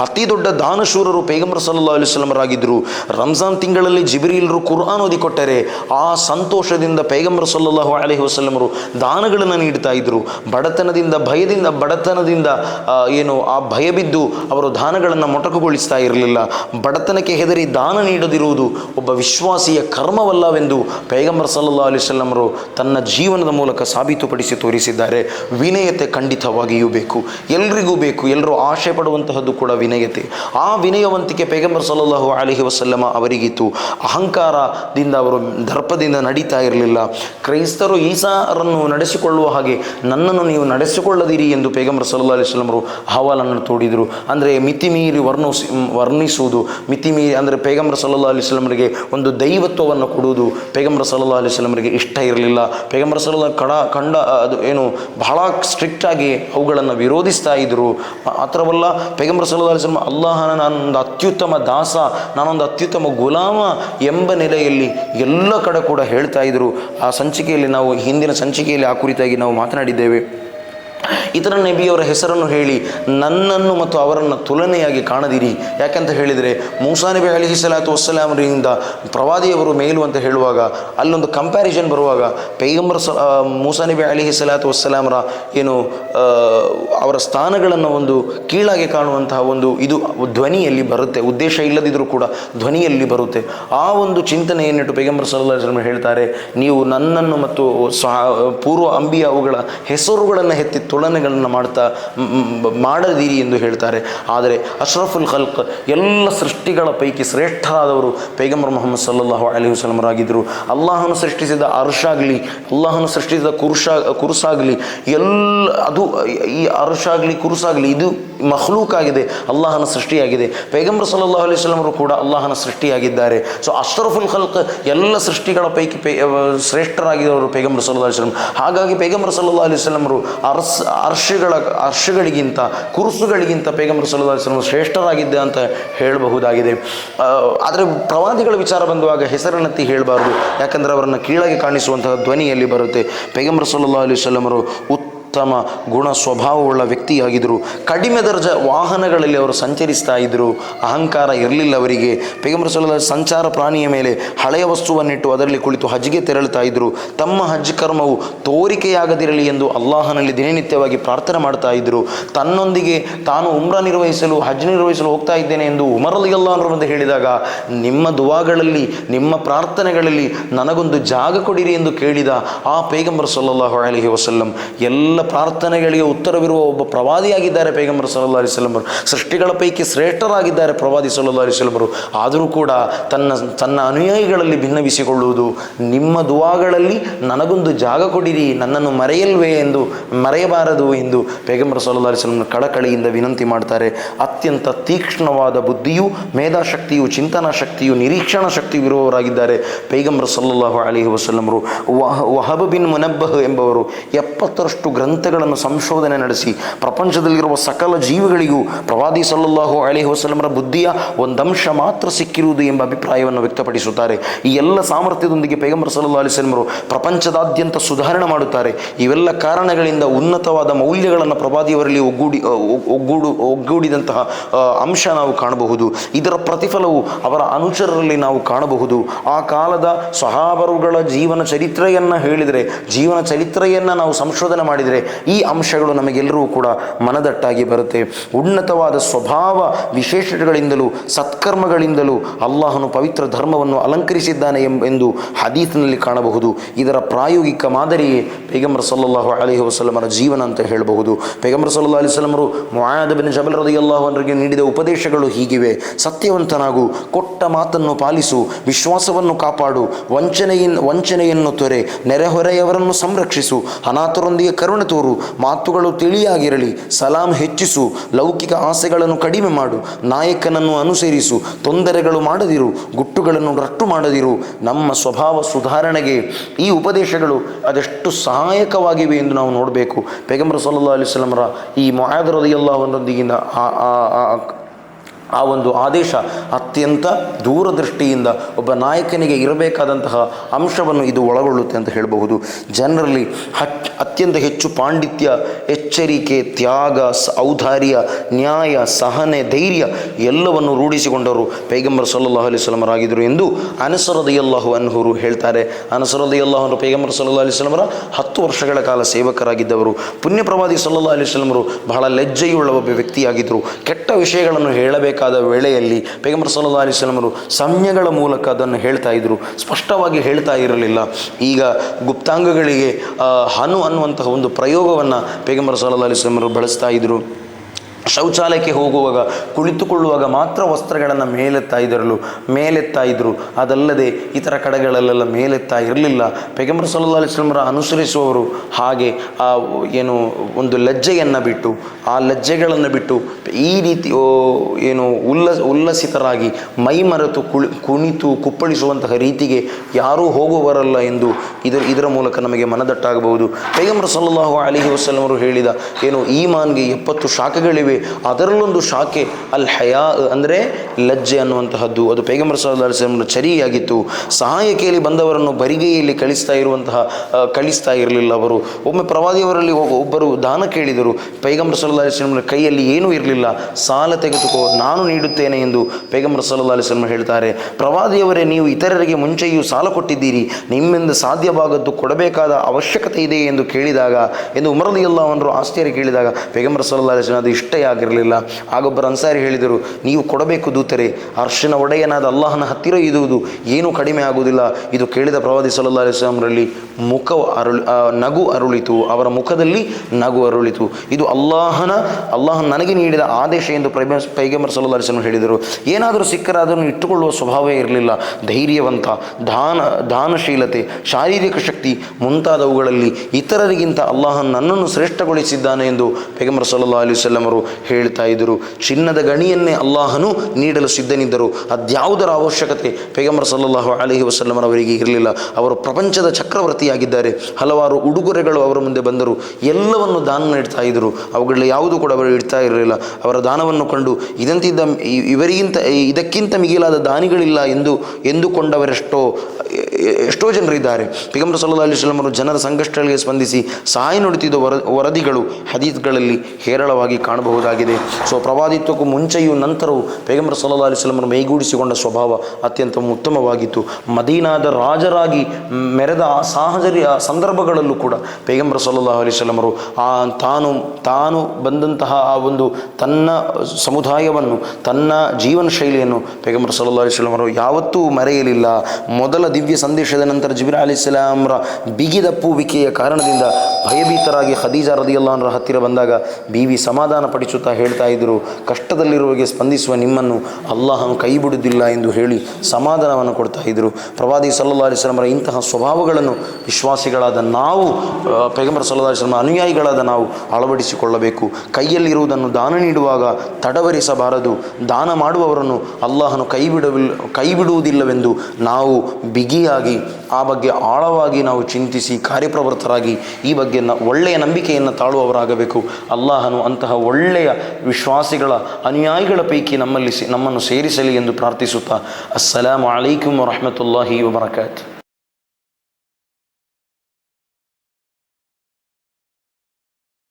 ಅತಿ ದೊಡ್ಡ ದಾನಶೂರರು ಪೈಗಂಬರ್ ಸಲ್ಲಾ ಅಲಿಸ್ಲಮರಾಗಿದ್ದರು ರಂಜಾನ್ ತಿಂಗಳಲ್ಲಿ ಜಿಬಿರಿಲ್ರು ಕುರ್ಆನ್ ಓದಿ ಕೊಟ್ಟರೆ ಆ ಸಂತೋಷದಿಂದ ಪೈಗಂಬರ್ ಸಲ್ಲಲ್ಲಾಹು ಅಲಹಿ ವಸಲ್ಲಮರು ದಾನಗಳನ್ನು ನೀಡ್ತಾ ಇದ್ದರು ಬಡತನದಿಂದ, ಭಯದಿಂದ, ಬಡತನದಿಂದ ಏನು, ಆ ಭಯ ಬಿದ್ದು ಅವರು ದಾನಗಳನ್ನು ಮೊಟಕುಗೊಳಿಸ್ತಾ ಇರಲಿಲ್ಲ. ಬಡತನಕ್ಕೆ ಹೆದರಿ ದಾನ ನೀಡದಿರುವುದು ಒಬ್ಬ ವಿಶ್ವಾಸಿಯ ಕರ್ಮವಲ್ಲವೆಂದು ಪೈಗಂಬರ್ ಸಲ್ಲಾ ಅಲಿಸ್ಲಮರು ತನ್ನ ಜೀವನದ ಮೂಲಕ ಸಾಬೀತುಪಡಿಸಿ ತೋರಿಸಿದ್ದಾರೆ. ವಿನಯತೆ ಖಂಡಿತವಾಗಿಯೂ ಬೇಕು. ಎಲ್ರಿಗೂ ಬೇಕು. ಎಲ್ಲರೂ ಆಶೆ ಪಡುವಂತಹದ್ದು ಕೂಡ ವಿನಯತೆ. ಆ ವಿನಯವಂತಿಕೆ ಪೇಗಂಬರ್ ಸಲ್ಲಲ್ಲಾಹು ಅಲಿಹಿ ವಸಲ್ಲಮ ಅವರಿಗಿತ್ತು. ಅಹಂಕಾರದಿಂದ ಅವರು ದರ್ಪದಿಂದ ನಡೀತಾ ಇರಲಿಲ್ಲ. ಕ್ರೈಸ್ತರು ಈಸಾರನ್ನು ನಡೆಸಿಕೊಳ್ಳುವ ಹಾಗೆ ನನ್ನನ್ನು ನೀವು ನಡೆಸಿಕೊಳ್ಳದಿರಿ ಎಂದು ಪೇಗಂಬರ್ ಸಲ್ಲಾ ಅಲಿ ಸ್ವಲ್ಲಮರು ಅಹವಾಲನ್ನು ತೋಡಿದರು. ಅಂದರೆ ಮಿತಿಮೀರಿ ವರ್ಣಿಸಿ ವರ್ಣಿಸುವುದು. ಮಿತಿಮೀರಿ ಅಂದರೆ ಪೈಗಂಬರ್ ಸಲ್ಲಾ ಅಲಿ ಸ್ವಲ್ಲಮರಿಗೆ ಒಂದು ದೈವತ್ವವನ್ನು ಕೊಡುವುದು ಪೈಗಂಬರ್ ಸಲ್ಲಾ ಅಲಿ ಸ್ವಲ್ಲಮರಿಗೆ ಇಷ್ಟ ಇರಲಿಲ್ಲ. ಪೈಗಂಬರ್ ಸಲ್ಲಾ ಕಡ ಕಂಡ ಅದು ಏನು ಬಹಳ ಸ್ಟ್ರಿಕ್ಟ್ ಆಗಿ ಅವುಗಳನ್ನು ವಿರೋಧಿಸ್ತಾ ಇದ್ದರು ಮಾತ್ರವಲ್ಲ ಪೈಗಂಬರ್ ಸಲ್ಲಾ ಅಲಿಸ್ಲಮ್ ಅಲ್ಲಾಹನ ನಾನೊಂದು ಅತ್ಯುತ್ತಮ ದಾಸ ನಾನೊಂದು ಅತ್ಯುತ್ತಮ ಗುಲಾಮ ಎಂಬ ನೆಲೆಯಲ್ಲಿ ಎಲ್ಲ ಕಡೆ ಕೂಡ ಹೇಳ್ತಾ ಇದ್ದರು ಆ ಸಂಚಿಕೆಯಲ್ಲಿ ನಾವು, ಹಿಂದಿನ ಸಂಚಿಕೆಯಲ್ಲಿ ಆ ಕುರಿತಾಗಿ ನಾವು ಮಾತನಾಡಿದ್ದೇವೆ. ಇತರ ನಬಿಯವರ ಹೆಸರನ್ನು ಹೇಳಿ ನನ್ನನ್ನು ಮತ್ತು ಅವರನ್ನು ತುಲನೆಯಾಗಿ ಕಾಣದಿರಿ. ಯಾಕೆಂತ ಹೇಳಿದರೆ ಮೂಸಾ ನಬಿ ಅಲಿಹಿ ಸಲಾತು ವಸ್ಸಲಾಮರಿಂದ ಪ್ರವಾದಿಯವರು ಮೇಲು ಅಂತ ಹೇಳುವಾಗ ಅಲ್ಲೊಂದು ಕಂಪ್ಯಾರಿಸನ್ ಬರುವಾಗ ಪೈಗಂಬರ್ ಸ ಮೂಸಾ ನಬಿ ಅಲಿಹಿ ಸಲಾತು ವಸ್ಸಲಾಮರ ಏನು ಅವರ ಸ್ಥಾನಗಳನ್ನು ಒಂದು ಕೀಳಾಗಿ ಕಾಣುವಂತಹ ಒಂದು ಇದು ಧ್ವನಿಯಲ್ಲಿ ಬರುತ್ತೆ. ಉದ್ದೇಶ ಇಲ್ಲದಿದ್ದರೂ ಕೂಡ ಧ್ವನಿಯಲ್ಲಿ ಬರುತ್ತೆ. ಆ ಒಂದು ಚಿಂತನೆಯನ್ನಿಟ್ಟು ಪೈಗಂಬರ್ ಸಲ್ಲಾ ವಸಲ್ಲಂ ಹೇಳ್ತಾರೆ, ನೀವು ನನ್ನನ್ನು ಮತ್ತು ಪೂರ್ವ ಅಂಬಿಯ ಅವುಗಳ ಹೆಸರುಗಳನ್ನು ಎತ್ತಿ ತುಲನೆಗಳನ್ನು ಮಾಡ್ತಾ ಮಾಡದಿರಿ ಎಂದು ಹೇಳ್ತಾರೆ. ಆದರೆ ಅಶ್ರಫುಲ್ ಖಲ್ಕ್ ಎಲ್ಲ ಸೃಷ್ಟಿಗಳ ಪೈಕಿ ಶ್ರೇಷ್ಠರಾದವರು ಪೈಗಂಬರ್ ಮೊಹಮ್ಮದ್ ಸಲ್ಲಾಹು ಅಲಿ ವಸಲಮರಾಗಿದ್ದರು ಅಲ್ಲಾಹನು ಸೃಷ್ಟಿಸಿದ ಅರ್ಷಾಗಲಿ ಅಲ್ಲಾಹನು ಸೃಷ್ಟಿಸಿದ ಕುರುಷ, ಕುರುಸಾಗಲಿ, ಎಲ್ಲ, ಅದು, ಈ ಅರ್ಷಾಗಲಿ ಕುರುಸಾಗಲಿ, ಇದು ಮಖ್ಲೂಕ್ ಆಗಿದೆ ಅಲ್ಲಾಹನ ಸೃಷ್ಟಿಯಾಗಿದೆ. ಪೈಗಂಬರ್ ಸಲ್ಲಲ್ಲಾಹು ಅಲೈಹಿ ವಸಲ್ಲಮರು ಕೂಡ ಅಲ್ಲಾಹನ ಸೃಷ್ಟಿಯಾಗಿದ್ದಾರೆ. ಸೊ ಅಶ್ರಫುಲ್ ಖಲ್ಕ್ ಎಲ್ಲ ಸೃಷ್ಟಿಗಳ ಪೈಕಿ ಪೈ ಶ್ರೇಷ್ಠರಾಗಿದ್ದವರು ಪೈಗಂಬರ್ ಅಲೈಹಿ ವಸಲ್ಲಂ. ಹಾಗಾಗಿ ಪೈಗಂಬರ್ ಸಲ್ಲಾ ಅಲೈಹಿ ವಸಲ್ಲಮರು ಅರ್ಸ್ ಅರ್ಷಗಳ ಅರ್ಷಗಳಿಗಿಂತ ಕುರುಸುಗಳಿಗಿಂತ ಪೈಗಂಬರ್ ಸಲ್ಲಾ ಅಲೈಹಿ ವಸಲ್ಲಂ ಶ್ರೇಷ್ಠರಾಗಿದ್ದೆ ಅಂತ ಹೇಳಬಹುದಾಗಿದೆ. ಆದರೆ ಪ್ರವಾದಿಗಳ ವಿಚಾರ ಬಂದುವಾಗ ಹೆಸರನ್ನತ್ತಿ ಹೇಳಬಾರ್ದು. ಯಾಕಂದರೆ ಅವರನ್ನು ಕೀಳಾಗಿ ಕಾಣಿಸುವಂತಹ ಧ್ವನಿಯಲ್ಲಿ ಬರುತ್ತೆ. ಪೈಗಂಬರ್ ಸಲ್ಲಾ ಅಲೈಹಿ ವಸಲ್ಲಮರು ಉತ್ತಮ ಗುಣ ಸ್ವಭಾವವುಳ್ಳ ವ್ಯಕ್ತಿಯಾಗಿದ್ದರು. ಕಡಿಮೆ ದರ್ಜ ವಾಹನಗಳಲ್ಲಿ ಅವರು ಸಂಚರಿಸ್ತಾ ಇದ್ದರು. ಅಹಂಕಾರ ಇರಲಿಲ್ಲ ಅವರಿಗೆ. ಪೈಗಂಬರ್ ಸಲ್ಲ ಸಂಚಾರ ಪ್ರಾಣಿಯ ಮೇಲೆ ಹಳೆಯ ವಸ್ತುವನ್ನಿಟ್ಟು ಅದರಲ್ಲಿ ಕುಳಿತು ಹಜ್ಗೆ ತೆರಳುತ್ತಾ ಇದ್ದರು. ತಮ್ಮ ಹಜ್ ಕರ್ಮವು ತೋರಿಕೆಯಾಗದಿರಲಿ ಎಂದು ಅಲ್ಲಾಹನಲ್ಲಿ ದಿನನಿತ್ಯವಾಗಿ ಪ್ರಾರ್ಥನೆ ಮಾಡ್ತಾ ಇದ್ದರು. ತನ್ನೊಂದಿಗೆ ತಾನು ಉಮ್ರ ನಿರ್ವಹಿಸಲು, ಹಜ್ ನಿರ್ವಹಿಸಲು ಹೋಗ್ತಾ ಇದ್ದೇನೆ ಎಂದು ಉಮರಲ್ಲಿ ಮುಂದೆ ಹೇಳಿದಾಗ, ನಿಮ್ಮ ದುವಾಗಳಲ್ಲಿ, ನಿಮ್ಮ ಪ್ರಾರ್ಥನೆಗಳಲ್ಲಿ ನನಗೊಂದು ಜಾಗ ಕೊಡಿರಿ ಎಂದು ಕೇಳಿದ ಆ ಪೈಗಂಬರ್ ಸಲ್ಲಾಹು ಅಲಹಿ ವಸಲ್ಲಂ, ಎಲ್ಲ ಪ್ರಾರ್ಥನೆಗಳಿಗೆ ಉತ್ತರವಿರುವ ಒಬ್ಬ ಪ್ರವಾದಿಯಾಗಿದ್ದಾರೆ ಪೈಗಂಬರ್ ಸಲ್ಲಾ ಅಲಿಸ್ಲಮರು ಸೃಷ್ಟಿಗಳ ಪೈಕಿ ಶ್ರೇಷ್ಠರಾಗಿದ್ದಾರೆ ಪ್ರವಾದಿ ಸಲ್ಲಾ ಅಲಿಸ್ಲಮರು ಆದರೂ ಕೂಡ ತನ್ನ ತನ್ನ ಅನುಯಾಯಿಗಳಲ್ಲಿ ಭಿನ್ನವಿಸಿಕೊಳ್ಳುವುದು ನಿಮ್ಮ ದುವಾಗಳಲ್ಲಿ ನನಗೊಂದು ಜಾಗ ಕೊಡಿರಿ, ನನ್ನನ್ನು ಮರೆಯಲ್ವೇ ಎಂದು, ಮರೆಯಬಾರದು ಎಂದು ಪೈಗಂಬರ್ ಸಲ್ಲಾ ಸಲಂ ಕಳಕಳಿಯಿಂದ ವಿನಂತಿ ಮಾಡ್ತಾರೆ. ಅತ್ಯಂತ ತೀಕ್ಷ್ಣವಾದ ಬುದ್ಧಿಯು, ಮೇಧಾಶಕ್ತಿಯು, ಚಿಂತನಾ ಶಕ್ತಿಯು, ನಿರೀಕ್ಷಣಾ ಶಕ್ತಿಯು ಇರುವವರಾಗಿದ್ದಾರೆ ಪೈಗಂಬರ್ ಸಲ್ಲಲ್ಲಾಹು ಅಲಿ ವಸಲ್ಲಮರು ವಹ, ವಹಬ್ ಬಿನ್ ಮುನಬ್ಬಹ್ ಎಂಬವರು ಎಪ್ಪತ್ತರಷ್ಟು ಗ್ರಂಥಗಳನ್ನು ಸಂಶೋಧನೆ ನಡೆಸಿ ಪ್ರಪಂಚದಲ್ಲಿರುವ ಸಕಲ ಜೀವಿಗಳಿಗೂ ಪ್ರವಾದಿ ಸಲ್ಲಲ್ಲಾಹು ಅಲಿ ವಸಲಮರ ಬುದ್ಧಿಯ ಒಂದಂಶ ಮಾತ್ರ ಸಿಕ್ಕಿರುವುದು ಎಂಬ ಅಭಿಪ್ರಾಯವನ್ನು ವ್ಯಕ್ತಪಡಿಸುತ್ತಾರೆ. ಈ ಎಲ್ಲ ಸಾಮರ್ಥ್ಯದೊಂದಿಗೆ ಪೈಗಂಬರ್ ಸಲ್ಲಾ ಅಲಿಸ್ಲಮರು ಪ್ರಪಂಚದಾದ್ಯಂತ ಸುಧಾರಣೆ ಮಾಡುತ್ತಾರೆ. ಇವೆಲ್ಲ ಕಾರಣಗಳಿಂದ ಉನ್ನತವಾದ ಮೌಲ್ಯಗಳನ್ನು ಪ್ರವಾದಿಯವರಲ್ಲಿ ಒಗ್ಗೂಡಿ ಒಗ್ಗೂಡು, ಒಗ್ಗೂಡಿದಂತಹ ಅಂಶ ನಾವು ಕಾಣಬಹುದು. ಇದರ ಪ್ರತಿಫಲವು ಅವರ ಅನುಚರರಲ್ಲಿ ನಾವು ಕಾಣಬಹುದು. ಆ ಕಾಲದ ಸಹಾಬರುಗಳ ಜೀವನ ಚರಿತ್ರೆಯನ್ನು ಹೇಳಿದರೆ, ಜೀವನ ಚರಿತ್ರೆಯನ್ನು ನಾವು ಸಂಶೋಧನೆ ಮಾಡಿದರೆ ಈ ಅಂಶಗಳು ನಮಗೆಲ್ಲರೂ ಕೂಡ ಮನದಟ್ಟಾಗಿ ಬರುತ್ತೆ. ಉನ್ನತವಾದ ಸ್ವಭಾವ ವಿಶೇಷಗಳಿಂದಲೂ ಸತ್ಕರ್ಮಗಳಿಂದಲೂ ಅಲ್ಲಾಹನು ಪವಿತ್ರ ಧರ್ಮವನ್ನು ಅಲಂಕರಿಸಿದ್ದಾನೆ ಎಂದು ಹದೀತ್ನಲ್ಲಿ ಕಾಣಬಹುದು. ಇದರ ಪ್ರಾಯೋಗಿಕ ಮಾದರಿಯೇ ಪೈಗಂಬರ್ ಸಲ್ಲಲ್ಲಾಹು ಅಲೈಹಿ ವಸಲಮರ ಜೀವನ ಅಂತ ಹೇಳಬಹುದು. ಪೈಗಂಬರ್ ಸಲ್ಲಾ ಅಲಿ ಸಲಮರು ಬಿನ್ ಜಬಲ್ ರದಿಯಲ್ಲಾಹು ಅವರಿಗೆ ನೀಡಿದ ಉಪದೇಶಗಳು ಹೀಗಿವೆ. ಸತ್ಯವಂತನಾಗು, ಕೊಟ್ಟ ಮಾತನ್ನು ಪಾಲಿಸು, ವಿಶ್ವಾಸವನ್ನು ಕಾಪಾಡು ವಂಚನೆಯ ವಂಚನೆಯನ್ನು ತೊರೆ, ನೆರೆಹೊರೆಯವರನ್ನು ಸಂರಕ್ಷಿಸು, ಅನಾಥರೊಂದಿಗೆ ಕರುಣೆ ತೋರು, ಮಾತುಗಳು ತಿಳಿಯಾಗಿರಲಿ. ಸಲಾಂ ಹೆಚ್ಚಿಸು, ಲೌಕಿಕ ಆಸೆಗಳನ್ನು ಕಡಿಮೆ ಮಾಡು, ನಾಯಕನನ್ನು ಅನುಸರಿಸು, ತೊಂದರೆಗಳು ಮಾಡದಿರು, ಗುಟ್ಟುಗಳನ್ನು ರಟ್ಟು ಮಾಡದಿರು. ನಮ್ಮ ಸ್ವಭಾವ ಸುಧಾರಣೆಗೆ ಈ ಉಪದೇಶಗಳು ಅದೆಷ್ಟು ಸಹಾಯಕವಾಗಿವೆ ಎಂದು ನಾವು ನೋಡಬೇಕು. ಪೈಗಂಬರ್ ಸಲ್ಲಾ ಅಲಿಸ್ಲಮರ ಈ ಮೊಯಾದರದಿಯಲ್ಲಾಹನೊಂದಿಗಿನ ಆ ಒಂದು ಆದೇಶ ಅತ್ಯಂತ ದೂರದೃಷ್ಟಿಯಿಂದ ಒಬ್ಬ ನಾಯಕನಿಗೆ ಇರಬೇಕಾದಂತಹ ಅಂಶವನ್ನು ಇದು ಒಳಗೊಳ್ಳುತ್ತೆ ಅಂತ ಹೇಳಬಹುದು. ಜನರಲ್ಲಿ ಅತ್ಯಂತ ಹೆಚ್ಚು ಪಾಂಡಿತ್ಯ ಎಚ್ಚರಿಕೆ, ತ್ಯಾಗ ಔದಾರ್ಯ, ನ್ಯಾಯ, ಸಹನೆ, ಧೈರ್ಯ ಎಲ್ಲವನ್ನು ರೂಢಿಸಿಕೊಂಡವರು ಪೈಗಂಬರ್ ಸಲ್ಲಲ್ಲಾಹು ಅಲೈಹಿ ಸ್ವಲಮರಾಗಿದ್ದರು ಎಂದು ಅನಸರದಿಯಲ್ಲಾಹು ಅನ್ಹೂರು ಹೇಳ್ತಾರೆ. ಅನಸರದಿಯಲ್ಲಾಹು ಪೈಗಂಬರ್ ಸಲ್ಲಾ ಅಲಿ ಸ್ವಲಮರ ಹತ್ತು ವರ್ಷಗಳ ಕಾಲ ಸೇವಕರಾಗಿದ್ದವರು. ಪುಣ್ಯ ಪ್ರವಾದಿ ಸಲ್ಲಾ ಅಲಿ ಸ್ವಲಮರು ಬಹಳ ಲಜ್ಜೆಯುಳ್ಳ ಒಬ್ಬ ವ್ಯಕ್ತಿಯಾಗಿದ್ದರು. ಕೆಟ್ಟ ವಿಷಯಗಳನ್ನು ಹೇಳಬೇಕಾದ ವೇಳೆಯಲ್ಲಿ ಪೈಗಂಬರ್ ಸಲ್ಲಾ ಅಲಿ ಸ್ವಲಮರು ಸಂಜ್ಞೆಗಳ ಮೂಲಕ ಅದನ್ನು ಹೇಳ್ತಾ ಇದ್ರು. ಸ್ಪಷ್ಟವಾಗಿ ಹೇಳ್ತಾ ಇರಲಿಲ್ಲ. ಈಗ ಗುಪ್ತಾಂಗಗಳಿಗೆ ಹನು ಅನ್ನುವಂತಹ ಒಂದು ಪ್ರಯೋಗವನ್ನು ಪೈಗಂಬರ್ ಸಲ್ಲಾ ಅಲೈಹಿ ಸ್ವಲಮರು ಬಳಸ್ತಾ ಇದ್ರು. ಶೌಚಾಲಯಕ್ಕೆ ಹೋಗುವಾಗ, ಕುಳಿತುಕೊಳ್ಳುವಾಗ ಮಾತ್ರ ವಸ್ತ್ರಗಳನ್ನು ಮೇಲೆತ್ತಾ ಇದ್ರಲು ಮೇಲೆತ್ತಾ ಇದ್ದರು ಅದಲ್ಲದೆ ಇತರ ಕಡೆಗಳಲ್ಲೆಲ್ಲ ಮೇಲೆತ್ತಾ ಇರಲಿಲ್ಲ. ಪೈಗಂಬರ್ ಸಲ್ಲಾ ಅಲಿಸ್ಲಮರ ಅನುಸರಿಸುವವರು ಹಾಗೆ ಆ ಏನು ಒಂದು ಲಜ್ಜೆಯನ್ನು ಬಿಟ್ಟು, ಆ ಲಜ್ಜೆಗಳನ್ನು ಬಿಟ್ಟು ಈ ರೀತಿ ಏನು ಉಲ್ಲ, ಉಲ್ಲಸಿತರಾಗಿ ಮೈ ಮರೆತು ಕುಳಿ, ಕುಣಿತು ಕುಪ್ಪಳಿಸುವಂತಹ ರೀತಿಗೆ ಯಾರೂ ಹೋಗುವವರಲ್ಲ ಎಂದು ಇದರ ಇದರ ಮೂಲಕ ನಮಗೆ ಮನದಟ್ಟಾಗಬಹುದು. ಪೈಗಂಬರ್ ಸಲ್ಲಲ್ಲಾಹು ಅಲಿಹಿ ವಸಲ್ಲಮರು ಹೇಳಿದ ಏನು, ಈಮಾನ್ಗೆ ಎಪ್ಪತ್ತು ಶಾಖೆಗಳಿವೆ. ಅದರಲ್ಲೊಂದು ಶಾಖೆ ಅಲ್ ಹಯಾ ಅಂದರೆ ಲಜ್ಜೆ ಅನ್ನುವಂತಹದ್ದು. ಅದು ಪೈಗಂಬರ್ ಅಲಿಸ್ಲಮರ ಚರಿಯಾಗಿತ್ತು. ಸಹಾಯಕಿಯಲ್ಲಿ ಬಂದವರನ್ನು ಬರಿಗೆಯಲ್ಲಿ ಕಳಿಸ್ತಾ ಇರುವಂತಹ ಕಳಿಸ್ತಾ ಇರಲಿಲ್ಲ ಅವರು. ಒಮ್ಮೆ ಪ್ರವಾದಿಯವರಲ್ಲಿ ಒಬ್ಬ- ಒಬ್ಬರು ದಾನ ಕೇಳಿದರು. ಪೈಗಂಬರ್ ಸಲ್ಲಾ ಕೈಯಲ್ಲಿ ಏನೂ ಇರಲಿಲ್ಲ. ಸಾಲ ತೆಗೆದುಕೋ, ನಾನು ನೀಡುತ್ತೇನೆ ಎಂದು ಪೈಗಂಬರ್ ಸಲ್ಲಾ ಹೇಳ್ತಾರೆ. ಪ್ರವಾದಿಯವರೇ, ನೀವು ಇತರರಿಗೆ ಮುಂಚೆಯೂ ಸಾಲ ಕೊಟ್ಟಿದ್ದೀರಿ. ನಿಮ್ಮಿಂದ ಸಾಧ್ಯವಾಗದ್ದು ಕೊಡಬೇಕಾದ ಅವಶ್ಯಕತೆ ಇದೆ ಎಂದು ಕೇಳಿದಾಗ, ಎಂದು ಉಮರದ ಎಲ್ಲ ಅವರು ಆಶ್ಚರ್ಯ ಕೇಳಿದಾಗ, ಪೈಗಂಬರ್ ಸಲ್ಲಾ ಅದು ಇಷ್ಟೇ ಆಗಿರಲಿಲ್ಲ ಆಗೊಬ್ಬರು ಅನ್ಸಾರಿ ಹೇಳಿದರು, ನೀವು ಕೊಡಬೇಕು ದೂತರೆ, ಅರ್ಶನ ಒಡೆಯನಾದ ಅಲ್ಲಾಹನ ಹತ್ತಿರ ಇದುವುದು, ಏನೂ ಕಡಿಮೆ ಆಗುವುದಿಲ್ಲ. ಇದು ಕೇಳಿದ ಪ್ರವಾದಿ ಸಲ್ಲಾ ಅಲಿಸ್ಲಾಮರಲ್ಲಿ ಮುಖ ಅರುಳಿ ನಗು ಅರುಳಿತು. ಅವರ ಮುಖದಲ್ಲಿ ನಗು ಅರುಳಿತು. ಇದು ಅಲ್ಲಾಹನ ಅಲ್ಲಾಹನ ನನಗೆ ನೀಡಿದ ಆದೇಶ ಎಂದು ಪ್ರೈಮ ಪೈಗಂಬರ್ ಸಲ್ಲಾ ಅಲಿಸ್ಲಾಮ್ ಹೇಳಿದರು. ಏನಾದರೂ ಸಿಕ್ಕರೆ ಅದನ್ನು ಇಟ್ಟುಕೊಳ್ಳುವ ಸ್ವಭಾವವೇ ಇರಲಿಲ್ಲ. ಧೈರ್ಯವಂತ, ದಾನ, ದಾನಶೀಲತೆ, ಶಾರೀರಿಕ ಶಕ್ತಿ ಮುಂತಾದವುಗಳಲ್ಲಿ ಇತರರಿಗಿಂತ ಅಲ್ಲಾಹನ್ ನನ್ನನ್ನು ಶ್ರೇಷ್ಠಗೊಳಿಸಿದ್ದಾನೆ ಎಂದು ಪೈಗಂಬರ್ ಸಲ್ಲಾ ಅಲಿಸಲ್ಲಮರು ಹೇಳ್ತಾ ಇದ್ದರು. ಚಿನ್ನದ ಗಣಿಯನ್ನೇ ಅಲ್ಲಾಹನು ನೀಡಲು ಸಿದ್ಧನಿದ್ದರು. ಅದ್ಯಾವುದರ ಅವಶ್ಯಕತೆ? ಪೈಗಂಬರ್ ಸಲ್ಲಲ್ಲಾಹು ಅಲಹಿ ವಸಲ್ಲಮನವರಿಗೆ ಇರಲಿಲ್ಲ. ಅವರು ಪ್ರಪಂಚದ ಚಕ್ರವರ್ತಿಯಾಗಿದ್ದಾರೆ. ಹಲವಾರು ಉಡುಗೊರೆಗಳು ಅವರ ಮುಂದೆ ಬಂದರು. ಎಲ್ಲವನ್ನು ದಾನ ನೀಡ್ತಾ ಇದ್ದರು. ಅವುಗಳಲ್ಲಿ ಯಾವುದು ಕೂಡ ಅವರು ಇಡ್ತಾ ಇರಲಿಲ್ಲ. ಅವರ ದಾನವನ್ನು ಕಂಡು, ಇದಂತಿದ್ದ ಇವರಿಗಿಂತ ಇದಕ್ಕಿಂತ ಮಿಗಿಲಾದ ದಾನಿಗಳಿಲ್ಲ ಎಂದು, ಎಂದುಕೊಂಡವರೆಷ್ಟೋ ಎಷ್ಟೋ ಜನರಿದ್ದಾರೆ. ಪೈಗಂಬರ್ ಸಲ್ಲಾ ಅಲಿ ಅವರು ಜನರ ಸಂಕಷ್ಟಗಳಿಗೆ ಸ್ಪಂದಿಸಿ ಸಹಾಯ ನುಡಿತಿದ್ದ ವರ, ವರದಿಗಳು ಹದೀತ್ಗಳಲ್ಲಿ ಹೇರಳವಾಗಿ ಕಾಣಬಹುದಾಗಿದೆ ಸೊ, ಪ್ರವಾದಿತ್ವಕ್ಕೂ ಮುಂಚೆಯೂ ನಂತರವೂ ಪೇಗಂಬರ್ ಸಲ್ಲಾ ಅಲಿ ಸ್ವಲಮರು ಮೈಗೂಡಿಸಿಕೊಂಡ ಸ್ವಭಾವ ಅತ್ಯಂತ ಉತ್ತಮವಾಗಿತ್ತು. ಮದೀನಾದ ರಾಜರಾಗಿ ಮೆರೆದ ಸಾಹಜರಿಯ ಸಂದರ್ಭಗಳಲ್ಲೂ ಕೂಡ ಪೇಗಂಬರ ಸಲ್ಲಾ ಅಲಿ ಸ್ವಲಮರು ಆ ತಾನು ತಾನು ಬಂದಂತಹ ಆ ಒಂದು ತನ್ನ ಸಮುದಾಯವನ್ನು, ತನ್ನ ಜೀವನ ಶೈಲಿಯನ್ನು ಪೇಗಂಬರ ಸಲ್ಲಾ ಅಲಿ ಸ್ವಲಮರು ಯಾವತ್ತೂ ಮರೆಯಲಿಲ್ಲ. ಮೊದಲ ದಿವ್ಯ ಸಂದೇಶದ ನಂತರ ಜಿಬಿರ ಬಿಗಿದ ಬಿಗಿದಪ್ಪುವಿಕೆಯ ಕಾರಣದಿಂದ ಭಯಭೀತರಾಗಿ ಖದೀಜಾ ರದಿಯಲ್ಲಾಹರ ಹತ್ತಿರ ಬಂದಾಗ ಬೀವಿ ಸಮಾಧಾನ ಪಡಿಸುತ್ತಾ ಹೇಳ್ತಾ ಇದ್ದರು ಕಷ್ಟದಲ್ಲಿರುವವರಿಗೆ ಸ್ಪಂದಿಸುವ ನಿಮ್ಮನ್ನು ಅಲ್ಲಾಹನು ಕೈ ಬಿಡುವುದಿಲ್ಲ ಎಂದು ಹೇಳಿ ಸಮಾಧಾನವನ್ನು ಕೊಡ್ತಾ ಇದ್ದರು ಪ್ರವಾದಿ ಸಲ್ಲಾ ಅಲಿಸ್ಲಾಮರ ಇಂತಹ ಸ್ವಭಾವಗಳನ್ನು ವಿಶ್ವಾಸಿಗಳಾದ ನಾವು ಪೈಗಂಬರ ಸಲ್ಲಾ ಅಲಿಸ್ಲಾಮ ಅನುಯಾಯಿಗಳಾದ ನಾವು ಅಳವಡಿಸಿಕೊಳ್ಳಬೇಕು. ಕೈಯಲ್ಲಿರುವುದನ್ನು ದಾನ ನೀಡುವಾಗ ತಡವರಿಸಬಾರದು. ದಾನ ಮಾಡುವವರನ್ನು ಅಲ್ಲಾಹನು ಕೈ ಕೈಬಿಡುವುದಿಲ್ಲವೆಂದು ನಾವು ಬಿಗಿಯಾಗಿ ಆ ಬಗ್ಗೆ ಆಳವಾಗಿ ನಾವು ಚಿಂತಿಸಿ ಕಾರ್ಯಪ್ರವೃತ್ತರಾಗಿ ಈ ಬಗ್ಗೆ ನ ಒಳ್ಳೆಯ ನಂಬಿಕೆಯನ್ನು ತಾಳುವವರಾಗಬೇಕು. ಅಲ್ಲಾಹನು ಅಂತಹ ಒಳ್ಳೆಯ ವಿಶ್ವಾಸಿಗಳ ಅನುಯಾಯಿಗಳ ಪೈಕಿ ನಮ್ಮಲ್ಲಿ ನಮ್ಮನ್ನು ಸೇರಿಸಲಿ ಎಂದು ಪ್ರಾರ್ಥಿಸುತ್ತಾ. ಅಸ್ಸಲಾಮು ಅಲೈಕುಮ್ ವರಹಮತುಲ್ಲಾಹಿ ವಬರಕಾತ್.